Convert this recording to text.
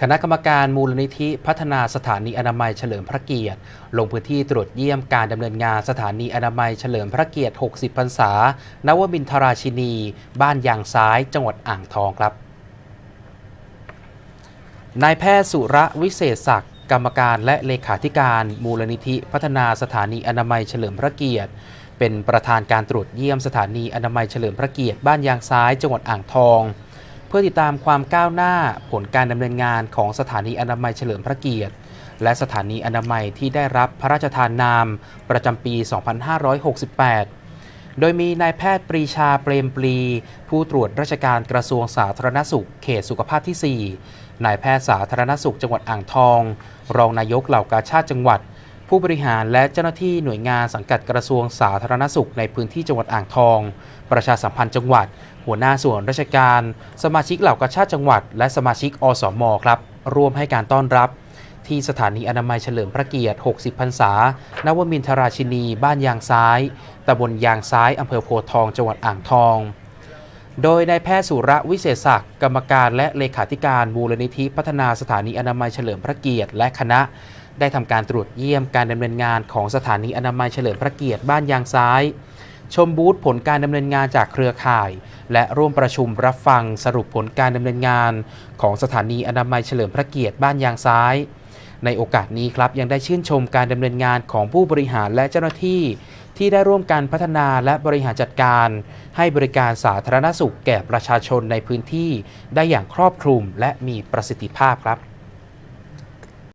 คณะกรรมการมูลนิธิพัฒนาสถานีอนามัยเฉลิมพระเกียรติ ลงพื้นที่ตรวจเยี่ยมการดำเนินงานสถานีอนามัยเฉลิมพระเกียรติ 60 พรรษา นวมินทราชินี บ้านยางซ้าย จังหวัดอ่างทองครับ นายแพทย์สุระวิเศษศักดิ์กรรมการและเลขาธิการมูลนิธิพัฒนาสถานีอนามัยเฉลิมพระเกียรติเป็นประธานการตรวจเยี่ยมสถานีอนามัยเฉลิมพระเกียรติบ้านยางซ้าย จังหวัดอ่างทอง พื่อติดตามความก้าวหน้าผลการดำเนินงานของสถานีอนามัยเฉลิมพระเกียรติ และสถานีอนามัยที่ได้รับพระราชทานนาม ประจำปี 2568 โดยมีนายแพทย์ปรีชาเปรมปรี ผู้ตรวจราชการกระทรวงสาธารณสุข เขตสุขภาพที่ 4 นายแพทย์สาธารณสุขจังหวัดอ่างทอง รองนายกเหล่ากาชาติจังหวัด ผู้บริหารและเจ้าหน้าที่หน่วยงานสังกัดกระทรวงสาธารณสุขในพื้นที่จังหวัดอ่างทอง ประชาสัมพันธ์จังหวัด หัวหน้าส่วนราชการ สมาชิกเหล่ากาชาติจังหวัด และสมาชิกอสมครับ ร่วมให้การต้อนรับ ที่สถานีอนามัยเฉลิมพระเกียรติ 60 พรรษา นวมินทราชินี บ้านยางซ้ายตำบลยางซ้ายอำเภอโพทอง จังหวัดอ่างทอง โดยนายแพทย์สุระวิเศษศักดิ์กรรมการและเลขาธิการมูลนิธิพัฒนาสถานีอนามัยเฉลิมพระเกียรติ และคณะ ได้ทำการตรวจเยี่ยมการดำเนินงานของสถานีอนามัยเฉลิมพระเกียรติบ้านยางซ้าย ชมบูธผลการดำเนินงานจากเครือข่าย และร่วมประชุมรับฟังสรุปผลการดำเนินงาน ของสถานีอนามัยเฉลิมพระเกียรติบ้านยางซ้าย ในโอกาสนี้ครับยังได้ชื่นชมการดำเนินงานของผู้บริหารและเจ้าหน้าที่ ที่ได้ร่วมกันพัฒนาและบริหารจัดการ ให้บริการสาธารณสุขแก่ประชาชนในพื้นที่ ได้อย่างครอบคลุมและมีประสิทธิภาพครับ